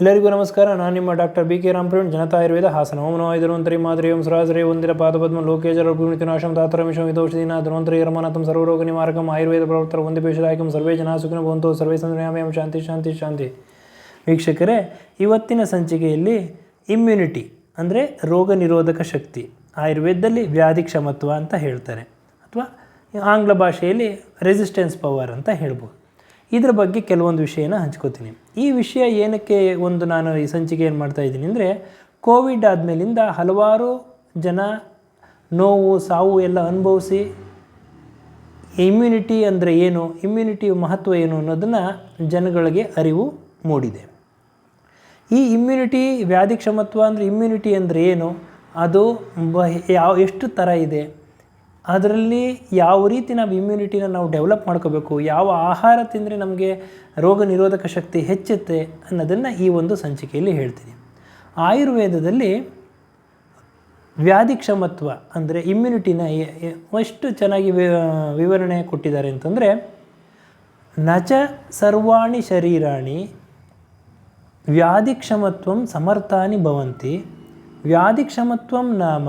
ಎಲ್ಲರಿಗೂ ನಮಸ್ಕಾರ. ನಾನು ನಿಮ್ಮ ಡಾಕ್ಟರ್ ಬಿ ಕೆ ರಾಮಪ್ರೇಣ್ ಜನತಾ ಆಯುರ್ವೇದ, ಹಾಸನ. ಓಂ ನಮೋ. ಧನ್ವಂತರಿ ಮಾದರಿ ಓಂ ಸರಾಸರಿ ಒಂದಿರ ಪಾದಪದ್ಮ ಲೋಕೇಜರ ಭೂಮಿತಿನಾಶಂ ತಾತರಮಿಷಂ ವಿದೋಷದಿನ ಧನ್ವಂತರಿ ಯರ್ಮನಾಥಂ ಸರ್ವರೋಗ ನಿವಾರಕಂ, ಆಯುರ್ವೇದ ಪ್ರವರ್ತರ, ಒಂದೇ ಪೇಶದಾಯಕಂ ಸರ್ವೇ ಜನ ಸುಖಿನ ಬಂತು ಸರ್ವೇ ಸಂದ್ರಯಾಮಯಂ ಶಾಂತಿ ಶಾಂತಿ ಶಾಂತಿ. ವೀಕ್ಷಕರೇ, ಇವತ್ತಿನ ಸಂಚಿಕೆಯಲ್ಲಿ ಇಮ್ಯುನಿಟಿ ಅಂದರೆ ರೋಗ ನಿರೋಧಕ ಶಕ್ತಿ. ಆಯುರ್ವೇದದಲ್ಲಿ ವ್ಯಾಧಿ ಕ್ಷಮತ್ವ ಅಂತ ಹೇಳ್ತಾರೆ. ಅಥವಾ ಆಂಗ್ಲ ಭಾಷೆಯಲ್ಲಿ ರೆಸಿಸ್ಟೆನ್ಸ್ ಪವರ್ ಅಂತ ಹೇಳ್ಬೋದು. ಇದ್ರ ಬಗ್ಗೆ ಕೆಲವೊಂದು ವಿಷಯನ ಹಂಚ್ಕೋತೀನಿ. ಈ ವಿಷಯ ಏನಕ್ಕೆ ಒಂದು ನಾನು ಈ ಸಂಚಿಕೆ ಏನು ಮಾಡ್ತಾ ಇದ್ದೀನಿ ಅಂದರೆ, ಕೋವಿಡ್ ಆದಮೇಲಿಂದ ಹಲವಾರು ಜನ ನೋವು, ಸಾವು ಎಲ್ಲ ಅನುಭವಿಸಿ ಇಮ್ಯುನಿಟಿ ಅಂದರೆ ಏನು ಇಮ್ಯುನಿಟಿ ಮಹತ್ವ ಏನು ಅನ್ನೋದನ್ನು ಜನಗಳಿಗೆ ಅರಿವು ಮೂಡಿದೆ. ಈ ಇಮ್ಯುನಿಟಿ ವ್ಯಾಧಿ ಕ್ಷಮತ್ವ ಅಂದರೆ ಇಮ್ಯುನಿಟಿ ಅಂದರೆ ಏನು, ಅದು ಬ ಯಾವ ಎಷ್ಟು ಥರ ಇದೆ ಅದರಲ್ಲಿ ಯಾವ ರೀತಿ ನಾವು ಇಮ್ಯುನಿಟಿನ ನಾವು ಡೆವಲಪ್ ಮಾಡ್ಕೋಬೇಕು, ಯಾವ ಆಹಾರ ತಿಂದರೆ ನಮಗೆ ರೋಗ ನಿರೋಧಕ ಶಕ್ತಿ ಹೆಚ್ಚುತ್ತೆ ಅನ್ನೋದನ್ನು ಈ ಒಂದು ಸಂಚಿಕೆಯಲ್ಲಿ ಹೇಳ್ತೀನಿ. ಆಯುರ್ವೇದದಲ್ಲಿ ವ್ಯಾಧಿ ಕ್ಷಮತ್ವ ಅಂದರೆ ಇಮ್ಯುನಿಟಿನ ಎಷ್ಟು ಚೆನ್ನಾಗಿ ವಿವರಣೆ ಕೊಟ್ಟಿದ್ದಾರೆ ಅಂತಂದರೆ, ನಚ ಸರ್ವಾಣಿ ಶರೀರಾಣಿ ವ್ಯಾಧಿಕ್ಷಮತ್ವಂ ಸಮರ್ಥಾನಿ ಭವಂತಿ, ವ್ಯಾಧಿಕ್ಷಮತ್ವಂ ನಾಮ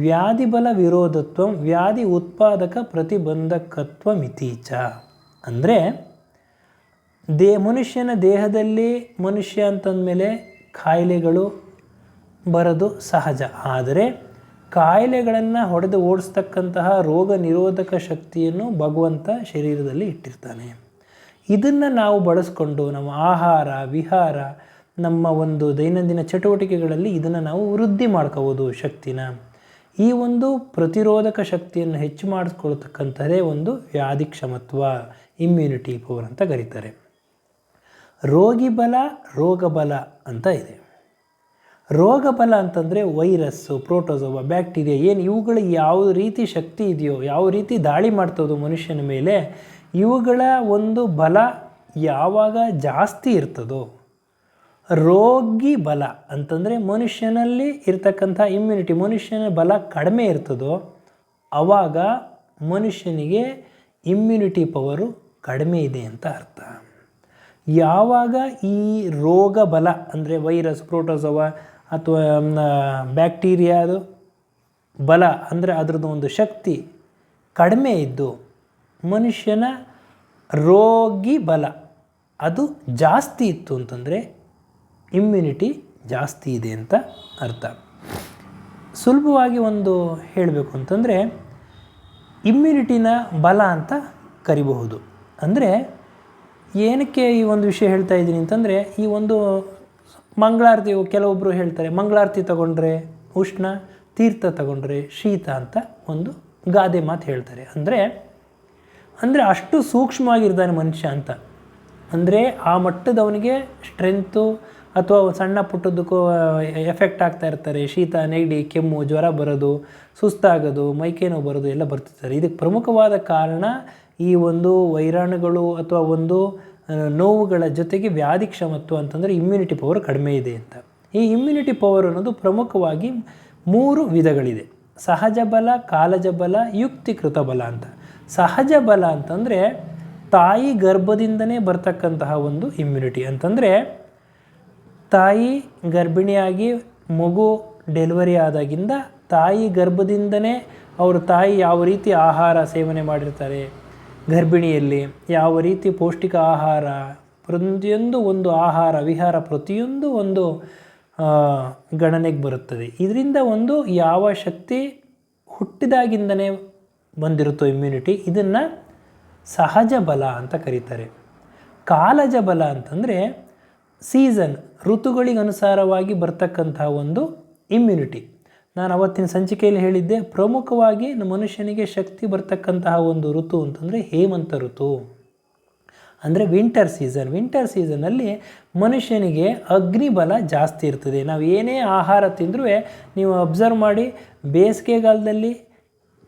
ವ್ಯಾಧಿಬಲ ವಿರೋಧತ್ವ, ವ್ಯಾಧಿ ಉತ್ಪಾದಕ ಪ್ರತಿಬಂಧಕತ್ವ ಮಿತೀಚ ಅಂದರೆ, ದೇ, ಮನುಷ್ಯನ ದೇಹದಲ್ಲಿ ಮನುಷ್ಯ ಅಂತಂದಮೇಲೆ ಕಾಯಿಲೆಗಳು ಬರೋದು ಸಹಜ. ಆದರೆ, ಕಾಯಿಲೆಗಳನ್ನು ಹೊಡೆದು ಓಡಿಸ್ತಕ್ಕಂತಹ ರೋಗ ನಿರೋಧಕ ಶಕ್ತಿಯನ್ನು ಭಗವಂತ ಶರೀರದಲ್ಲಿ ಇಟ್ಟಿರ್ತಾನೆ. ಇದನ್ನು ನಾವು ಬಳಸ್ಕೊಂಡು ನಮ್ಮ ಆಹಾರ, ವಿಹಾರ, ನಮ್ಮ ಒಂದು ದೈನಂದಿನ ಚಟುವಟಿಕೆಗಳಲ್ಲಿ ಇದನ್ನು ನಾವು ವೃದ್ಧಿ ಮಾಡ್ಕೋಬೋದು ಶಕ್ತಿನ. ಈ ಒಂದು ಪ್ರತಿರೋಧಕ ಶಕ್ತಿಯನ್ನು ಹೆಚ್ಚು ಮಾಡಿಸ್ಕೊಳ್ತಕ್ಕಂಥದ್ದೇ ಒಂದು ವ್ಯಾಧಿ ಕ್ಷಮತ್ವ ಇಮ್ಯುನಿಟಿ ಪವರ್ ಅಂತ ಕರೀತಾರೆ. ರೋಗಿ ಬಲ, ರೋಗ ಬಲ ಅಂತ ಇದೆ. ರೋಗ ಬಲ ಅಂತಂದರೆ ವೈರಸ್ಸು ಪ್ರೋಟೋಸೋವಾ ಬ್ಯಾಕ್ಟೀರಿಯಾ, ಏನು ಇವುಗಳ ಯಾವ ರೀತಿ ಶಕ್ತಿ ಇದೆಯೋ, ಯಾವ ರೀತಿ ದಾಳಿ ಮಾಡ್ತದೋ ಮನುಷ್ಯನ ಮೇಲೆ, ಇವುಗಳ ಒಂದು ಬಲ ಯಾವಾಗ ಜಾಸ್ತಿ ಇರ್ತದೋ ರೋಗಿ ಬಲ ಅಂತಂದರೆ ಮನುಷ್ಯನಲ್ಲಿ ಇರ್ತಕ್ಕಂಥ ಇಮ್ಯುನಿಟಿ ಮನುಷ್ಯನ ಬಲ ಕಡಿಮೆ ಇರ್ತದೋ ಆವಾಗ ಮನುಷ್ಯನಿಗೆ ಇಮ್ಯುನಿಟಿ ಪವರು ಕಡಿಮೆ ಇದೆ ಅಂತ ಅರ್ಥ. ಯಾವಾಗ ಈ ರೋಗ ಬಲ ಅಂದರೆ ವೈರಸ್ ಪ್ರೋಟೋಸವ ಅಥವಾ ಬ್ಯಾಕ್ಟೀರಿಯಾದು ಬಲ ಅಂದರೆ ಅದರದ್ದು ಒಂದು ಶಕ್ತಿ ಕಡಿಮೆ ಇದ್ದು ಮನುಷ್ಯನ ರೋಗಿ ಬಲ ಅದು ಜಾಸ್ತಿ ಇತ್ತು ಅಂತಂದರೆ ಇಮ್ಯುನಿಟಿ ಜಾಸ್ತಿ ಇದೆ ಅಂತ ಅರ್ಥ. ಸುಲಭವಾಗಿ ಒಂದು ಹೇಳಬೇಕು ಅಂತಂದರೆ ಇಮ್ಯುನಿಟಿನ ಬಲ ಅಂತ ಕರಿಬಹುದು. ಅಂದರೆ, ಏನಕ್ಕೆ ಈ ಒಂದು ವಿಷಯ ಹೇಳ್ತಾ ಇದ್ದೀನಿ ಅಂತಂದರೆ, ಈ ಒಂದು ಮಂಗಳಾರತಿ ಕೆಲವೊಬ್ಬರು ಹೇಳ್ತಾರೆ, ಮಂಗಳಾರತಿ ತಗೊಂಡ್ರೆ ಉಷ್ಣ, ತೀರ್ಥ ತಗೊಂಡ್ರೆ ಶೀತ ಅಂತ ಒಂದು ಗಾದೆ ಮಾತು ಹೇಳ್ತಾರೆ. ಅಂದರೆ ಅಂದರೆ ಅಷ್ಟು ಸೂಕ್ಷ್ಮವಾಗಿರ್ತಾನೆ ಮನುಷ್ಯ ಅಂತ. ಅಂದರೆ ಆ ಮಟ್ಟದವನಿಗೆ ಸ್ಟ್ರೆಂತು ಅಥವಾ ಸಣ್ಣ ಪುಟ್ಟದಕ್ಕೂ ಎಫೆಕ್ಟ್ ಆಗ್ತಾ ಇರ್ತಾರೆ. ಶೀತ, ನೆಗಡಿ, ಕೆಮ್ಮು, ಜ್ವರ ಬರೋದು, ಸುಸ್ತಾಗೋದು ಮೈಕೈ ನೋವು ಬರೋದು ಎಲ್ಲ ಬರ್ತಿರ್ತಾರೆ. ಇದಕ್ಕೆ ಪ್ರಮುಖವಾದ ಕಾರಣ ಈ ಒಂದು ವೈರಾಣುಗಳು ಅಥವಾ ಒಂದು ನೋವುಗಳ ಜೊತೆಗೆ ವ್ಯಾಧಿ ಕ್ಷಮತ್ವ ಅಂತಂದರೆ ಇಮ್ಯುನಿಟಿ ಪವರ್ ಕಡಿಮೆ ಇದೆ ಅಂತ. ಈ ಇಮ್ಯುನಿಟಿ ಪವರ್ ಅನ್ನೋದು ಪ್ರಮುಖವಾಗಿ ಮೂರು ವಿಧಗಳಿದೆ. ಸಹಜ ಬಲ, ಕಾಲಜ ಬಲ, ಯುಕ್ತಿಕೃತ ಬಲ ಅಂತ. ಸಹಜ ಬಲ ಅಂತಂದರೆ ತಾಯಿ ಗರ್ಭದಿಂದನೇ ಬರ್ತಕ್ಕಂತಹ ಒಂದು ಇಮ್ಯುನಿಟಿ ಅಂತಂದರೆ ತಾಯಿ ಗರ್ಭಿಣಿಯಾಗಿ ಮಗು ಡೆಲಿವರಿ ಆದಾಗಿಂದ ತಾಯಿ ಗರ್ಭದಿಂದನೇ ಅವರು ತಾಯಿ ಯಾವ ರೀತಿ ಆಹಾರ ಸೇವನೆ ಮಾಡಿರ್ತಾರೆ? ಗರ್ಭಿಣಿಯಲ್ಲಿ ಯಾವ ರೀತಿ ಪೌಷ್ಟಿಕ ಆಹಾರ, ಪ್ರತಿಯೊಂದು ಒಂದು ಆಹಾರ, ವಿಹಾರ ಪ್ರತಿಯೊಂದು ಒಂದು ಗಣನೆಗೆ ಬರುತ್ತದೆ. ಇದರಿಂದ ಒಂದು ಯಾವ ಶಕ್ತಿ ಹುಟ್ಟಿದಾಗಿಂದನೇ ಬಂದಿರುತ್ತೋ ಇಮ್ಯುನಿಟಿ ಇದನ್ನು ಸಹಜ ಬಲ ಅಂತ ಕರೀತಾರೆ. ಕಾಲಜ ಬಲ ಅಂತಂದರೆ ಸೀಸನ್ ಋತುಗಳಿಗೆ ಅನುಸಾರವಾಗಿ ಬರ್ತಕ್ಕಂಥ ಒಂದು ಇಮ್ಯುನಿಟಿ ನಾನು ಅವತ್ತಿನ ಸಂಚಿಕೆಯಲ್ಲಿ ಹೇಳಿದ್ದೆ, ಪ್ರಮುಖವಾಗಿ ಮನುಷ್ಯನಿಗೆ ಶಕ್ತಿ ಬರ್ತಕ್ಕಂತಹ ಒಂದು ಋತು ಅಂತಂದರೆ ಹೇಮಂತ ಋತು. ಅಂದರೆ ವಿಂಟರ್ ಸೀಸನ್ ವಿಂಟರ್ ಸೀಸನಲ್ಲಿ ಮನುಷ್ಯನಿಗೆ ಅಗ್ನಿಬಲ ಜಾಸ್ತಿ ಇರ್ತದೆ. ನಾವು ಏನೇ ಆಹಾರ ತಿಂದರೂ ನೀವು ಅಬ್ಸರ್ವ್ ಮಾಡಿ, ಬೇಸಿಗೆಗಾಲದಲ್ಲಿ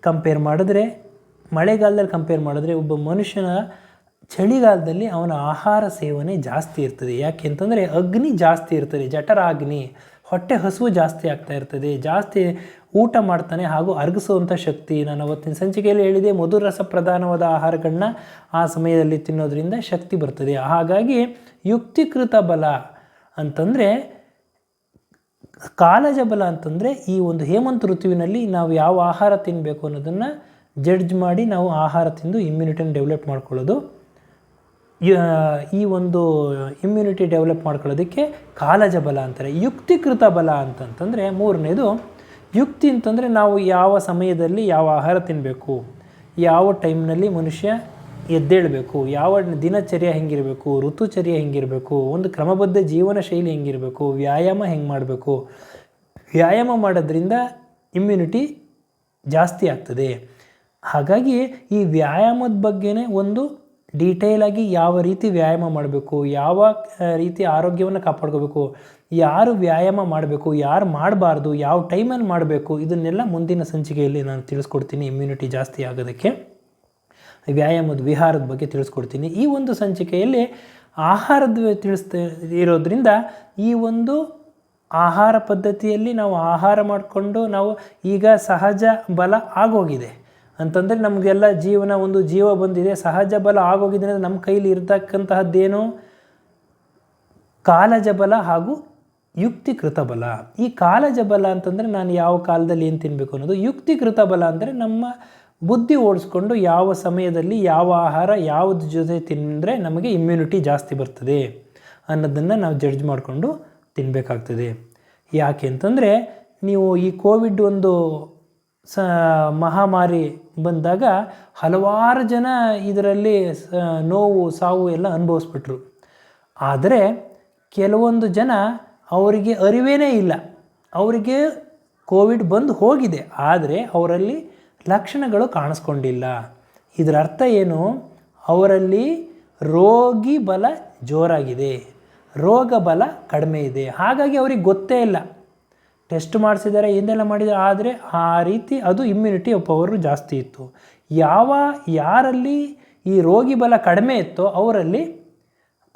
ಕಂಪೇರ್ ಮಾಡಿದ್ರೆ, ಮಳೆಗಾಲದಲ್ಲಿ ಕಂಪೇರ್ ಮಾಡಿದ್ರೆ ಒಬ್ಬ ಮನುಷ್ಯನ ಚಳಿಗಾಲದಲ್ಲಿ ಅವನ ಆಹಾರ ಸೇವನೆ ಜಾಸ್ತಿ ಇರ್ತದೆ. ಯಾಕೆ ಅಂತಂದರೆ ಅಗ್ನಿ ಜಾಸ್ತಿ ಇರ್ತದೆ, ಜಠರಾಗ್ನಿ, ಹೊಟ್ಟೆ ಹಸುವು ಜಾಸ್ತಿ ಆಗ್ತಾ ಇರ್ತದೆ, ಜಾಸ್ತಿ ಊಟ ಮಾಡ್ತಾನೆ ಹಾಗೂ ಅರಗಿಸುವಂಥ ಶಕ್ತಿ. ನಾನು ಅವತ್ತಿನ ಸಂಚಿಕೆಯಲ್ಲಿ ಹೇಳಿದೆ ಮಧುರಸ ಪ್ರಧಾನವಾದ ಆಹಾರಗಳನ್ನ ಆ ಸಮಯದಲ್ಲಿ ತಿನ್ನೋದ್ರಿಂದ ಶಕ್ತಿ ಬರ್ತದೆ. ಹಾಗಾಗಿ ಯುಕ್ತಿಕೃತ ಬಲ ಅಂತಂದರೆ, ಕಾಲಜ ಬಲ ಅಂತಂದರೆ ಈ ಒಂದು ಹೇಮಂತ ಋತುವಿನಲ್ಲಿ ನಾವು ಯಾವ ಆಹಾರ ತಿನ್ನಬೇಕು ಅನ್ನೋದನ್ನು ಜಡ್ಜ್ ಮಾಡಿ ನಾವು ಆಹಾರ ತಿಂದು ಇಮ್ಯುನಿಟಿಯನ್ನು ಡೆವಲಪ್ ಮಾಡ್ಕೊಳ್ಳೋದು. ಈ ಒಂದು ಇಮ್ಯುನಿಟಿ ಡೆವಲಪ್ ಮಾಡ್ಕೊಳ್ಳೋದಕ್ಕೆ ಕಾಲಜ ಬಲ ಅಂತಾರೆ. ಯುಕ್ತಿಕೃತ ಬಲ ಅಂತಂತಂದರೆ ಮೂರನೇದು, ಯುಕ್ತಿ ಅಂತಂದರೆ ನಾವು ಯಾವ ಸಮಯದಲ್ಲಿ ಯಾವ ಆಹಾರ ತಿನ್ನಬೇಕು ಯಾವ ಟೈಮ್ನಲ್ಲಿ ಮನುಷ್ಯ ಎದ್ದೇಳಬೇಕು, ಯಾವ ದಿನಚರ್ಯ ಹೆಂಗಿರಬೇಕು, ಋತುಚರ್ಯ ಹೆಂಗಿರಬೇಕು, ಒಂದು ಕ್ರಮಬದ್ಧ ಜೀವನ ಶೈಲಿ ಹೆಂಗಿರಬೇಕು, ವ್ಯಾಯಾಮ ಹೆಂಗೆ ಮಾಡಬೇಕು, ವ್ಯಾಯಾಮ ಮಾಡೋದ್ರಿಂದ ಇಮ್ಯುನಿಟಿ ಜಾಸ್ತಿ ಆಗ್ತದೆ. ಹಾಗಾಗಿ ಈ ವ್ಯಾಯಾಮದ ಬಗ್ಗೆನೇ ಒಂದು ಡೀಟೇಲ್ ಆಗಿ ಯಾವ ರೀತಿ ವ್ಯಾಯಾಮ ಮಾಡಬೇಕು, ಯಾವ ರೀತಿ ಆರೋಗ್ಯವನ್ನು ಕಾಪಾಡ್ಕೋಬೇಕು, ಯಾರು ವ್ಯಾಯಾಮ ಮಾಡಬೇಕು, ಯಾರು ಮಾಡಬಾರ್ದು, ಯಾವ ಟೈಮಲ್ಲಿ ಮಾಡಬೇಕು, ಇದನ್ನೆಲ್ಲ ಮುಂದಿನ ಸಂಚಿಕೆಯಲ್ಲಿ ನಾನು ತಿಳಿಸ್ಕೊಡ್ತೀನಿ. ಇಮ್ಯುನಿಟಿ ಜಾಸ್ತಿ ಆಗೋದಕ್ಕೆ ವ್ಯಾಯಾಮದ, ವಿಹಾರದ ಬಗ್ಗೆ ತಿಳಿಸ್ಕೊಡ್ತೀನಿ. ಈ ಒಂದು ಸಂಚಿಕೆಯಲ್ಲಿ ಆಹಾರದ ತಿಳಿಸ್ತಾ, ಇರೋದ್ರಿಂದ ಈ ಒಂದು ಆಹಾರ ಪದ್ಧತಿಯಲ್ಲಿ ನಾವು ಆಹಾರ ಮಾಡಿಕೊಂಡು ನಾವು ಈಗ ಸಹಜ ಬಲ ಆಗೋಗಿದೆ. ಅಂತಂದರೆ ನಮಗೆಲ್ಲ ಜೀವನ ಒಂದು ಜೀವ ಬಂದಿದೆ. ಸಹಜ ಬಲ ಆಗೋಗಿದೆ ಅಂದರೆ ನಮ್ಮ ಕೈಲಿ ಇರತಕ್ಕಂತಹದ್ದೇನು? ಕಾಲಜ ಬಲ ಹಾಗೂ ಯುಕ್ತಿಕೃತ ಬಲ. ಈ ಕಾಲಜ ಬಲ ಅಂತಂದರೆ ನಾನು ಯಾವ ಕಾಲದಲ್ಲಿ ಏನು ತಿನ್ನಬೇಕು ಅನ್ನೋದು. ಯುಕ್ತಿಕೃತ ಬಲ ಅಂದರೆ ನಮ್ಮ ಬುದ್ಧಿ ಓಡಿಸ್ಕೊಂಡು ಯಾವ ಸಮಯದಲ್ಲಿ ಯಾವ ಆಹಾರ ಯಾವ್ದು ಜೊತೆ ತಿಂದರೆ ನಮಗೆ ಇಮ್ಯುನಿಟಿ ಜಾಸ್ತಿ ಬರ್ತದೆ ಅನ್ನೋದನ್ನು ನಾವು ಜಡ್ಜ್ ಮಾಡಿಕೊಂಡು ತಿನ್ನಬೇಕಾಗ್ತದೆ ಯಾಕೆ ಅಂತಂದರೆ ನೀವು ಈ ಕೋವಿಡ್ ಒಂದು ಸ, ಮಹಾಮಾರಿ ಬಂದಾಗ ಹಲವಾರು ಜನ ಇದರಲ್ಲಿ ನೋವು, ಸಾವು ಎಲ್ಲ ಅನುಭವಿಸ್ಬಿಟ್ರು. ಆದರೆ ಕೆಲವೊಂದು ಜನ ಅವರಿಗೆ ಅರಿವೇನೇ ಇಲ್ಲ. ಅವರಿಗೆ ಕೋವಿಡ್ ಬಂದು ಹೋಗಿದೆ. ಆದರೆ ಅವರಲ್ಲಿ ಲಕ್ಷಣಗಳು ಕಾಣಿಸ್ಕೊಂಡಿಲ್ಲ. ಇದರ ಅರ್ಥ ಏನು? ಅವರಲ್ಲಿ ರೋಗಿ ಬಲ ಜೋರಾಗಿದೆ. ರೋಗ ಬಲ ಕಡಿಮೆ ಇದೆ. ಹಾಗಾಗಿ ಅವ್ರಿಗೆ ಗೊತ್ತೇ ಇಲ್ಲ. ಟೆಸ್ಟ್ ಮಾಡಿಸಿದ್ದಾರೆ, ಏನೆಲ್ಲ ಮಾಡಿದ್ದಾರೆ, ಆದರೆ ಆ ರೀತಿ ಅದು ಇಮ್ಯುನಿಟಿ ಪವರು ಜಾಸ್ತಿ ಇತ್ತು. ಯಾವ, ಯಾರಲ್ಲಿ ಈ ರೋಗಿ ಬಲ ಕಡಿಮೆ ಇತ್ತೋ ಅವರಲ್ಲಿ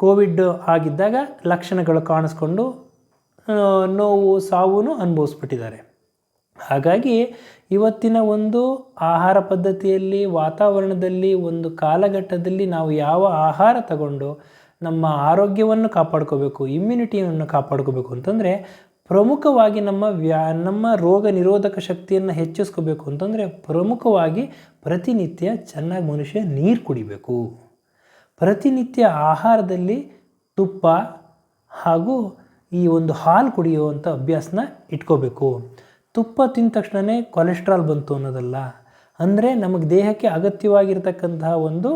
ಕೋವಿಡ್ ಆಗಿದ್ದಾಗ ಲಕ್ಷಣಗಳು ಕಾಣಿಸ್ಕೊಂಡು ನೋವು ಸಾವು ಅನುಭವಿಸ್ಬಿಟ್ಟಿದ್ದಾರೆ. ಹಾಗಾಗಿ ಇವತ್ತಿನ ಒಂದು ಆಹಾರ ಪದ್ಧತಿಯಲ್ಲಿ, ವಾತಾವರಣದಲ್ಲಿ, ಒಂದು ಕಾಲಘಟ್ಟದಲ್ಲಿ ನಾವು ಯಾವ ಆಹಾರ ತಗೊಂಡು ನಮ್ಮ ಆರೋಗ್ಯವನ್ನು ಕಾಪಾಡ್ಕೋಬೇಕು ಇಮ್ಯುನಿಟಿಯನ್ನು ಕಾಪಾಡ್ಕೋಬೇಕು ಅಂತಂದರೆ ಪ್ರಮುಖವಾಗಿ ನಮ್ಮ ವ್ಯಾ, ನಮ್ಮ ರೋಗ ನಿರೋಧಕ ಶಕ್ತಿಯನ್ನು ಹೆಚ್ಚಿಸ್ಕೋಬೇಕು. ಅಂತಂದರೆ ಪ್ರಮುಖವಾಗಿ ಪ್ರತಿನಿತ್ಯ ಚೆನ್ನಾಗಿ ಮನುಷ್ಯ ನೀರು ಕುಡಿಬೇಕು. ಪ್ರತಿನಿತ್ಯ ಆಹಾರದಲ್ಲಿ ತುಪ್ಪ ಹಾಗೂ ಈ ಒಂದು ಹಾಲು ಕುಡಿಯುವಂಥ ಅಭ್ಯಾಸನ ಇಟ್ಕೋಬೇಕು. ತುಪ್ಪ ತಿಂದ ತಕ್ಷಣವೇ ಕೊಲೆಸ್ಟ್ರಾಲ್ ಬಂತು ಅನ್ನೋದಲ್ಲ, ಅಂದರೆ ನಮಗೆ ದೇಹಕ್ಕೆ ಅಗತ್ಯವಾಗಿರ್ತಕ್ಕಂತಹ ಒಂದು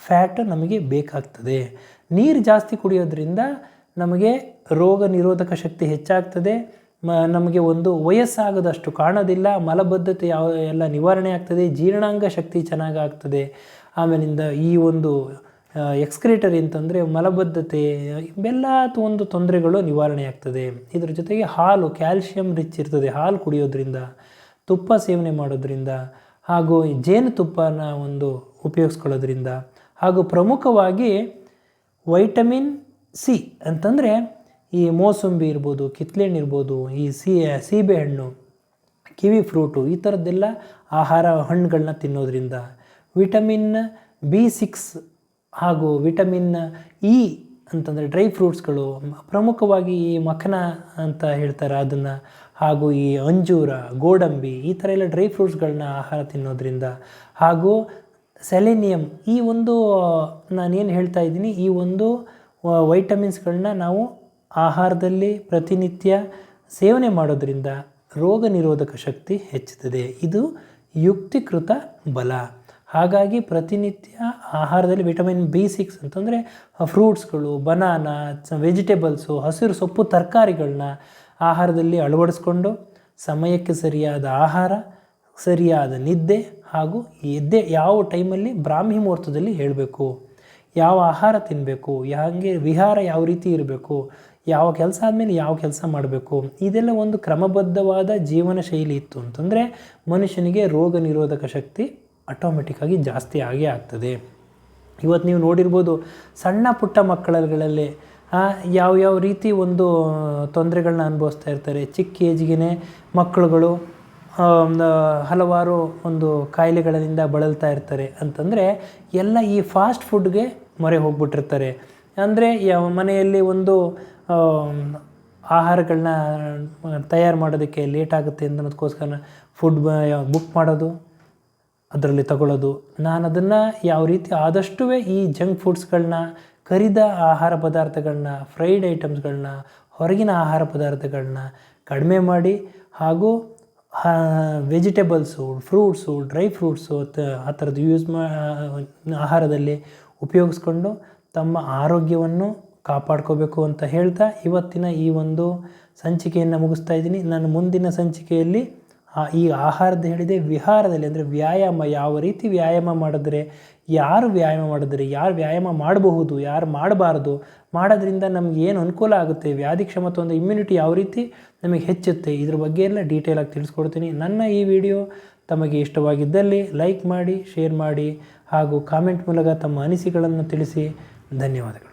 ಫ್ಯಾಟ್ ನಮಗೆ ಬೇಕಾಗ್ತದೆ. ನೀರು ಜಾಸ್ತಿ ಕುಡಿಯೋದ್ರಿಂದ ನಮಗೆ ರೋಗ ನಿರೋಧಕ ಶಕ್ತಿ ಹೆಚ್ಚಾಗ್ತದೆ. ಮ, ನಮಗೆ ಒಂದು ವಯಸ್ಸಾಗದಷ್ಟು ಕಾಣೋದಿಲ್ಲ. ಮಲಬದ್ಧತೆ ಯಾವ, ಎಲ್ಲ ನಿವಾರಣೆ ಆಗ್ತದೆ. ಜೀರ್ಣಾಂಗ ಶಕ್ತಿ ಚೆನ್ನಾಗಾಗ್ತದೆ. ಆಮೇಲಿಂದ ಈ ಒಂದು ಎಕ್ಸ್ಕ್ರೇಟರಿ ಅಂತಂದರೆ ಮಲಬದ್ಧತೆ, ಇವೆಲ್ಲ ಒಂದು ತೊಂದರೆಗಳು ನಿವಾರಣೆ ಆಗ್ತದೆ. ಇದ್ರ ಜೊತೆಗೆ ಹಾಲು ಕ್ಯಾಲ್ಶಿಯಂ ರಿಚ್ ಇರ್ತದೆ. ಹಾಲು ಕುಡಿಯೋದ್ರಿಂದ, ತುಪ್ಪ ಸೇವನೆ ಮಾಡೋದ್ರಿಂದ, ಹಾಗೂ ಜೇನುತುಪ್ಪನ ಒಂದು ಉಪಯೋಗಿಸ್ಕೊಳ್ಳೋದ್ರಿಂದ, ಹಾಗೂ ಪ್ರಮುಖವಾಗಿ ವೈಟಮಿನ್ ಸಿ ಅಂತಂದರೆ ಈ ಮೋಸಂಬಿ ಇರ್ಬೋದು ಕಿತ್ಳೆಹಣ್ಣು ಇರ್ಬೋದು, ಈ ಸಿ ಸೀಬೆಹಣ್ಣು ಕಿವಿ ಫ್ರೂಟು ಈ ಥರದ್ದೆಲ್ಲ ಆಹಾರ ಹಣ್ಣುಗಳನ್ನ ತಿನ್ನೋದ್ರಿಂದ ವಿಟಮಿನ್ ಬಿ ಸಿಕ್ಸ್ ಹಾಗೂ ವಿಟಮಿನ್ ಇ ಅಂತಂದರೆ ಡ್ರೈ ಫ್ರೂಟ್ಸ್ಗಳು ಪ್ರಮುಖವಾಗಿ ಈ ಮಖನ ಅಂತ ಹೇಳ್ತಾರೆ ಅದನ್ನು. ಹಾಗೂ ಈ ಅಂಜೂರ, ಗೋಡಂಬಿ ಈ ಥರ ಎಲ್ಲ ಡ್ರೈ ಫ್ರೂಟ್ಸ್ಗಳನ್ನ ಆಹಾರ ತಿನ್ನೋದ್ರಿಂದ. ಹಾಗೂ ಸೆಲೆನಿಯಮ್ ಈ ಒಂದು, ನಾನೇನು ಹೇಳ್ತಾ ಇದ್ದೀನಿ, ಈ ಒಂದು ವೈಟಮಿನ್ಸ್ಗಳನ್ನ ನಾವು ಆಹಾರದಲ್ಲಿ ಪ್ರತಿನಿತ್ಯ ಸೇವನೆ ಮಾಡೋದರಿಂದ ರೋಗ ನಿರೋಧಕ ಶಕ್ತಿ ಹೆಚ್ಚುತ್ತದೆ. ಇದು ಯುಕ್ತಿಕೃತ ಬಲ. ಹಾಗಾಗಿ ಪ್ರತಿನಿತ್ಯ ಆಹಾರದಲ್ಲಿ ವಿಟಮಿನ್ ಬಿ ಸಿಕ್ಸ್ ಅಂತಂದರೆ ಫ್ರೂಟ್ಸ್ಗಳು, ಬನಾನಾ ವೆಜಿಟೇಬಲ್ಸು, ಹಸಿರು ಸೊಪ್ಪು ತರಕಾರಿಗಳನ್ನ ಆಹಾರದಲ್ಲಿ ಅಳವಡಿಸ್ಕೊಂಡು ಸಮಯಕ್ಕೆ ಸರಿಯಾದ ಆಹಾರ, ಸರಿಯಾದ ನಿದ್ದೆ ಹಾಗೂ ಎದ್ದೆ ಯಾವ ಟೈಮಲ್ಲಿ ಬ್ರಾಹ್ಮಿ ಮುಹೂರ್ತದಲ್ಲಿ ಹೇಳಬೇಕು. ಯಾವ ಆಹಾರ ತಿನ್ನಬೇಕು ಹಾಗೆ ವಿಹಾರ ಯಾವ ರೀತಿ ಇರಬೇಕು, ಯಾವ ಕೆಲಸ ಆದಮೇಲೆ ಯಾವ ಕೆಲಸ ಮಾಡಬೇಕು, ಇದೆಲ್ಲ ಒಂದು ಕ್ರಮಬದ್ಧವಾದ ಜೀವನ ಶೈಲಿ ಇತ್ತು ಅಂತಂದರೆ ಮನುಷ್ಯನಿಗೆ ರೋಗ ನಿರೋಧಕ ಶಕ್ತಿ ಆಟೋಮೆಟಿಕ್ಕಾಗಿ ಜಾಸ್ತಿ ಆಗೇ ಆಗ್ತದೆ. ಇವತ್ತು ನೀವು ನೋಡಿರ್ಬೋದು ಸಣ್ಣ ಪುಟ್ಟ ಮಕ್ಕಳುಗಳಲ್ಲಿ ಯಾವ್ಯಾವ ರೀತಿ ಒಂದು ತೊಂದರೆಗಳನ್ನ ಅನುಭವಿಸ್ತಾ ಇರ್ತಾರೆ, ಚಿಕ್ಕ ಏಜ್ಗೆ ಮಕ್ಕಳುಗಳು ಹಲವಾರು ಒಂದು ಕಾಯಿಲೆಗಳಿಂದ ಬಳಲ್ತಾ ಇರ್ತಾರೆ ಅಂತಂದರೆ ಎಲ್ಲ ಈ ಫಾಸ್ಟ್ ಫುಡ್ಗೆ ಮೊರೆ ಹೋಗ್ಬಿಟ್ಟಿರ್ತಾರೆ. ಅಂದರೆ ಯಾವ ಮನೆಯಲ್ಲಿ ಒಂದು ಆಹಾರಗಳನ್ನ ತಯಾರು ಮಾಡೋದಕ್ಕೆ ಲೇಟ್ ಆಗುತ್ತೆ ಅನ್ನೋದಕ್ಕೋಸ್ಕರ ಫುಡ್ ಬುಕ್ ಮಾಡೋದು, ಅದರಲ್ಲಿ ತಗೊಳ್ಳೋದು. ನಾನು ಅದನ್ನು ಯಾವ ರೀತಿ ಆದಷ್ಟು ಈ ಜಂಕ್ ಫುಡ್ಸ್ಗಳನ್ನ ಕರಿದ ಆಹಾರ ಪದಾರ್ಥಗಳನ್ನ ಫ್ರೈಡ್ ಐಟಮ್ಸ್ಗಳನ್ನ ಹೊರಗಿನ ಆಹಾರ ಪದಾರ್ಥಗಳನ್ನ ಕಡಿಮೆ ಮಾಡಿ ಹಾಗೂ ವೆಜಿಟೇಬಲ್ಸು ಫ್ರೂಟ್ಸು ಡ್ರೈ ಫ್ರೂಟ್ಸು ಆ ಥರದ್ದು ಯೂಸ್ ಮಾ, ಆಹಾರದಲ್ಲಿ ಉಪಯೋಗಿಸ್ಕೊಂಡು ತಮ್ಮ ಆರೋಗ್ಯವನ್ನು ಕಾಪಾಡ್ಕೋಬೇಕು ಅಂತ ಹೇಳ್ತಾ ಇವತ್ತಿನ ಈ ಒಂದು ಸಂಚಿಕೆಯನ್ನು ಮುಗಿಸ್ತಾ ಇದ್ದೀನಿ. ನಾನು ಮುಂದಿನ ಸಂಚಿಕೆಯಲ್ಲಿ ಈ ಆಹಾರದ ಹೇಳಿದೆ ವಿಹಾರದಲ್ಲಿ ಅಂದರೆ ವ್ಯಾಯಾಮ, ಯಾವ ರೀತಿ ವ್ಯಾಯಾಮ ಮಾಡಿದ್ರೆ, ಯಾರು ವ್ಯಾಯಾಮ ಮಾಡಿದ್ರೆ, ಯಾರು ವ್ಯಾಯಾಮ ಮಾಡಬಹುದು, ಯಾರು ಮಾಡಬಾರ್ದು, ಮಾಡೋದ್ರಿಂದ ನಮ್ಗೆ ಏನು ಅನುಕೂಲ ಆಗುತ್ತೆ? ವ್ಯಾಧಿ ಕ್ಷಮತೆ ಒಂದು ಇಮ್ಯುನಿಟಿ ಯಾವ ರೀತಿ ನಮಗೆ ಹೆಚ್ಚುತ್ತೆ? ಇದ್ರ ಬಗ್ಗೆ ಎಲ್ಲ ಡೀಟೇಲಾಗಿ ತಿಳಿಸ್ಕೊಡ್ತೀನಿ. ನನ್ನ ಈ ವಿಡಿಯೋ ತಮಗೆ ಇಷ್ಟವಾಗಿದ್ದಲ್ಲಿ ಲೈಕ್ ಮಾಡಿ ಶೇರ್ ಮಾಡಿ ಹಾಗೂ ಕಾಮೆಂಟ್ ಮೂಲಕ ತಮ್ಮ ಅನಿಸಿಕೆಗಳನ್ನು ತಿಳಿಸಿ. ಧನ್ಯವಾದಗಳು.